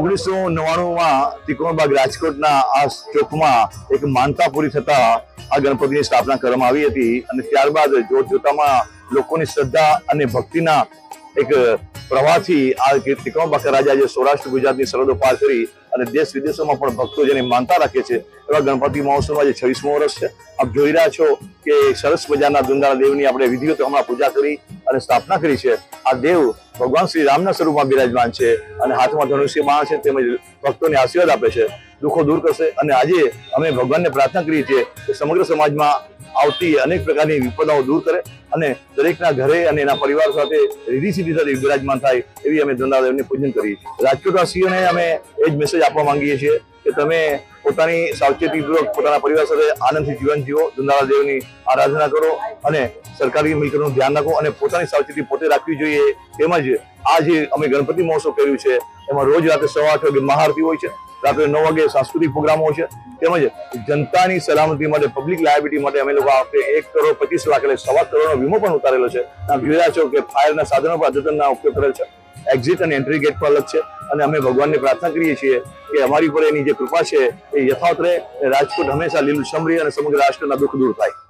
ઓગણીસો નવ્વાણુંમાં ત્રિકોણબાગ રાજકોટના આ ચોકમાં એક માનતા પૂરી થતા આ ગણપતિની સ્થાપના કરવામાં આવી હતી અને ત્યારબાદ જોત જોતામાં લોકોની શ્રદ્ધા અને ભક્તિના એક પ્રવાહથી આ ત્રિકોણબાગ રાજા જે સૌરાષ્ટ્ર ગુજરાતની સરહદો પાર કરી અને દેશ વિદેશોમાં પણ ભક્તો જેને માનતા રાખે છે, એવા ગણપતિ મહોત્સવમાં જે છવ્વીસમો વર્ષ છે, આપ જોઈ રહ્યા છો કે સરસ મજાના દુંદાળા દેવની આપણે વિધિવત હમણાં પૂજા કરી અને સ્થાપના કરી છે. આ દેવ ભગવાન શ્રી રામના સ્વરૂપમાં બિરાજમાન છે અને હાથમાં ધનુષ્ય બાણ છે, તેમજ ભક્તોને આશીર્વાદ આપે છે. દુઃખો દૂર કરશે. અને આજે અમે ભગવાનને પ્રાર્થના કરીએ છીએ કે સમગ્ર સમાજમાં આવતી અનેક પ્રકારની વિપદાઓ દૂર કરે અને દરેકના ઘરે અને એના પરિવાર સાથે રીધી સીધી સાથે વિરાજમાન થાય એવી અમે ધંધાદેવને પૂજન કરીએ છીએ. રાજકોટવાસીઓને અમે એ જ મેસેજ આપવા માંગીએ છીએ કે તમે પોતાની સાવચેતીપૂર્વક પોતાના પરિવાર સાથે આનંદથી જીવન જીવો ધંધાળા દેવની આરાધના કરો અને સરકારી મિલકતનું ધ્યાન રાખો અને પોતાની સાવચેતી પોતે રાખવી જોઈએ. તેમજ આ જે અમે ગણપતિ મહોત્સવ કર્યું છે, એમાં રોજ રાતે સવા આઠ વાગે મહાઆરતી હોય છે. રાત્રે નવ વાગે સાંસ્કૃતિક પ્રોગ્રામો છે. તેમજ જનતાની સલામતી માટે પબ્લિક લાયબિલિટી માટે અમે લોકો આ એક કરોડ પચીસ લાખ એટલે સવા કરોડનો વીમો પણ ઉતારેલો છે. જોઈ રહ્યા છો કે ફાયરના સાધનો પણ અદ્યતનના ઉપયોગ કરેલ છે. એક્ઝિટ અને એન્ટ્રી ગેટ પર અલગ છે અને અમે ભગવાનને પ્રાર્થના કરીએ છીએ કે અમારી પર એની જે કૃપા છે એ યથાવત રહે. રાજકોટ હંમેશા લીલું સમરી અને સમગ્ર રાષ્ટ્રના દુઃખ દૂર થાય.